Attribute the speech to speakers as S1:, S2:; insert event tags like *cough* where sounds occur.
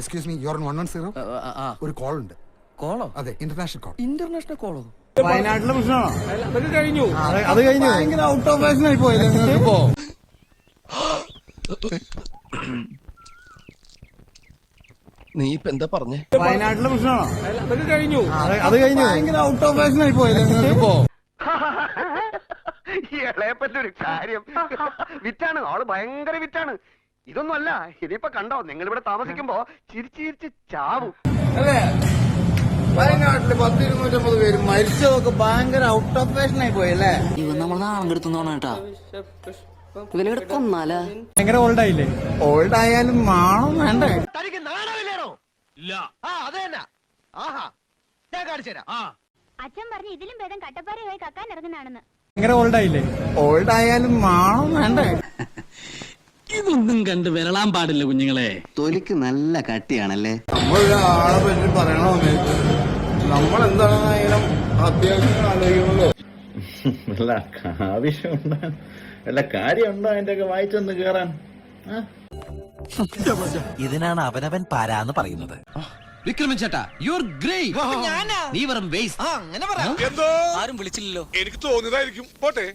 S1: Excuse me your one one zero ഒരു call ഉണ്ട്.
S2: കോളോ
S1: അതെ ഇന്റർനാഷണൽ കോൾ
S2: ഇന്റർനാഷണൽ കോളോ
S3: വയനാട്ടിലെ പ്രശ്നമാണോ?
S2: കഴിഞ്ഞു.
S3: അത് കഴിഞ്ഞു. ഭയങ്കര ഔട്ട് ഓഫ് ഫാഷൻ ആയി പോയില്ലേ ഇപ്പോ
S2: നീ ഇപ്പൊ? എന്താ പറഞ്ഞേ?
S3: വയനാട്ടിലെ പ്രശ്നമാണോ?
S2: കഴിഞ്ഞു.
S3: അത് കഴിഞ്ഞു. ഭയങ്കര ഔട്ട് ഓഫ് ഫാഷൻ ആയി പോയില്ലേ ഇപ്പോ?
S4: ഇളയപ്പറ്റൊരു കാര്യം. വിറ്റാണ്. ആൾ ഭയങ്കര വിറ്റാണ്. ഇതൊന്നും അല്ല ഇതിപ്പോ കണ്ടോ നിങ്ങൾ ഇവിടെ താമസിക്കുമ്പോ ചിരിച്ചു ചിരിച്ച് ചാവും.
S3: അല്ലേ? വയനാട്ടിൽ പത്ത് ഇരുന്നൂറ്റമ്പത് പേര് മരിച്ചതൊക്കെ ഭയങ്കര ഔട്ട് ഓഫ് ഫാഷൻ ആയി പോയല്ലേ
S5: ഇവൻ നമ്മൾ നാളെ കെടുത്തുന്നോണ കേട്ടാ ഇവനെ കൊന്നാലാ?
S3: ഭയങ്കര ഓൾഡ് ആയില്ലേ? ഓൾഡ് ആയാലും നാണം വേണ്ടേ?
S4: തനിക്ക് നാണമില്ലേണോ ഇല്ല. ആ അത് തന്നെ. ആഹാ. ഞാൻ കാണിച്ചു തരാം.
S6: അച്ഛൻ പറഞ്ഞു ഇതിലും ഭേദം കട്ടപ്പാറയുമായി കക്കാൻ ഇറങ്ങുന്നതാണെന്ന്.
S3: ഭയങ്കര ഓൾഡ് ആയില്ലേ? ഓൾഡ് ആയാലും നാണം വേണ്ടേ? *laughs*
S5: ഇതൊന്നും കണ്ട് വിരളാൻ പാടില്ല കുഞ്ഞുങ്ങളെ. തൊലിക്ക് നല്ല കട്ടിയാണല്ലേ?
S3: നമ്മളൊരാളെ പറ്റി പറയണ സമയത്ത് നമ്മൾ എന്താണെന്നായാലും അത്യാവശ്യം ആലോചിക്കണല്ലോ?
S7: വല്ല ആവശ്യമുണ്ടോ വല്ല കാര്യമുണ്ടോ അതിന്റെ ഒക്കെ വായിച്ചൊന്ന് കേറാൻ?
S8: ഇതിനാണ് അവനവൻ പാരാന്ന് പറയുന്നത്.
S2: വിക്രമൻ ചേട്ടാ യു ആർ ഗ്രേറ്റ് നീ വെറും വേസ്റ്റ്
S5: ആരും വിളിച്ചില്ലല്ലോ.
S9: എനിക്ക് തോന്നിയതായിരിക്കും. പോട്ടെ.